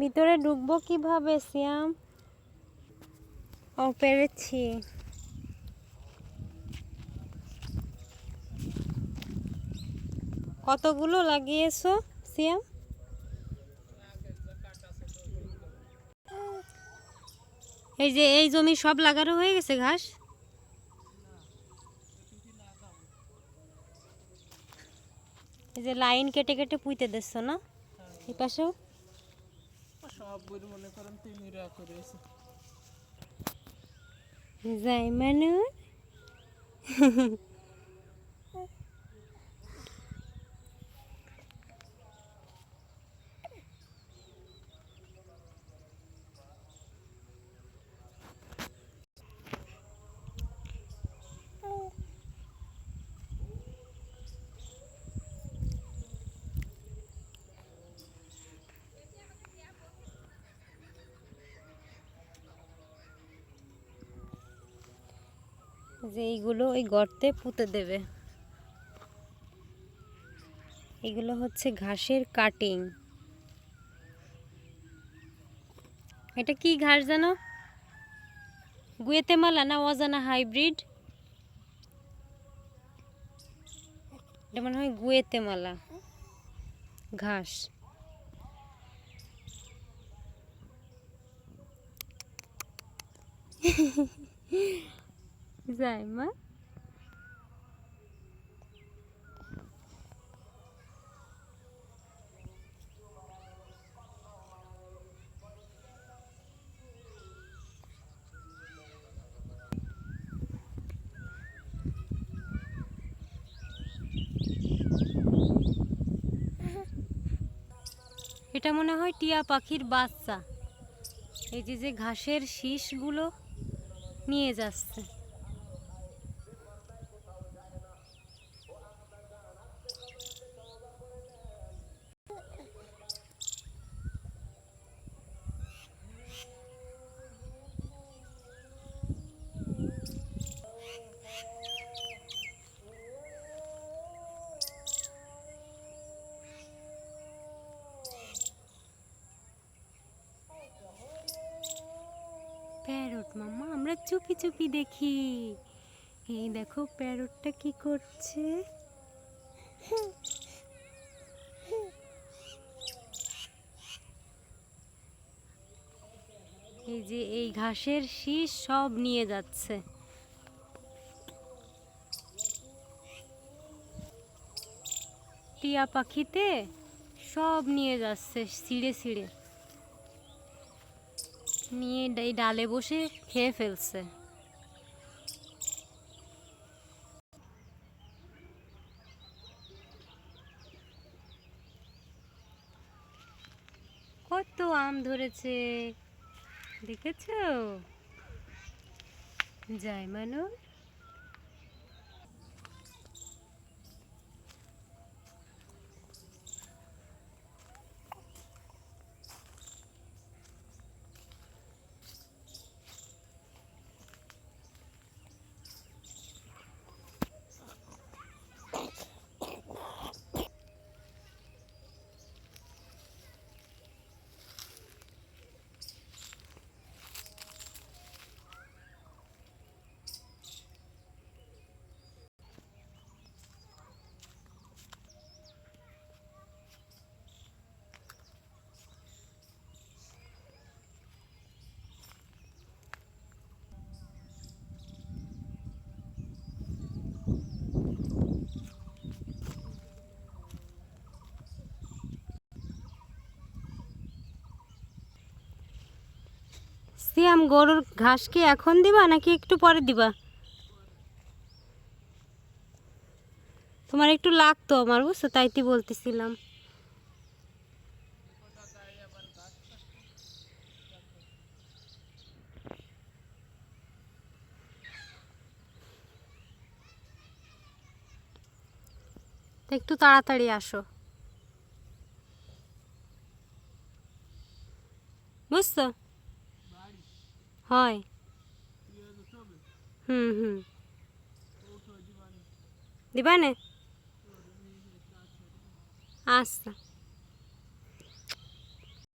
ভিতরে ঢুকবো কীভাবে, সিয়াম? ও, পেরেছি। কতগুলো লাগিয়েছো, সিয়াম? এই যে, এই জমি সব লাগানো হয়ে গেছে ঘাস? এই যে, লাইন কেটে কেটে পুঁতে দিচ্ছ না? এই পাশেও? সব বই মনে করেন তিমিরা করেছে যাই মানু যে এইগুলো ওই গর্তে পুঁতে দেবে। এগুলো হচ্ছে ঘাসের কাটিং এটা কি ঘাস জানো? গুয়েতেমালা না অজানা হাইব্রিড এটা মনে হয় গুয়েতেমালা। ঘাস। মা এটা মনে হয় টিয়া পাখির বাচ্চা। এই যে যে ঘাসের শীষগুলো নিয়ে যাচ্ছে। প্যারট, মাম্মা, আমরা চুপি চুপি দেখি। এই দেখো প্যারটটা কি করছে। এই যে এই ঘাসের শীষ সব নিয়ে যাচ্ছে। টিয়া পাখিতে সব নিয়ে যাচ্ছে, ছিঁড়ে ছিঁড়ে। নিয়ে এই ডালে বসে খেয়ে ফেলছে। কত আম ধরেছে দেখেছ? যাই মানু সিয়াম, গরুর ঘাস কি এখন দিবা নাকি একটু পরে দিবা? তোমার একটু লাগতো আমার, বুঝছ? তাইতে বলতেছিলাম। একটু তাড়াতাড়ি আসো। বুঝছ? হয়। হুম হুম। দিবানে? আচ্ছা।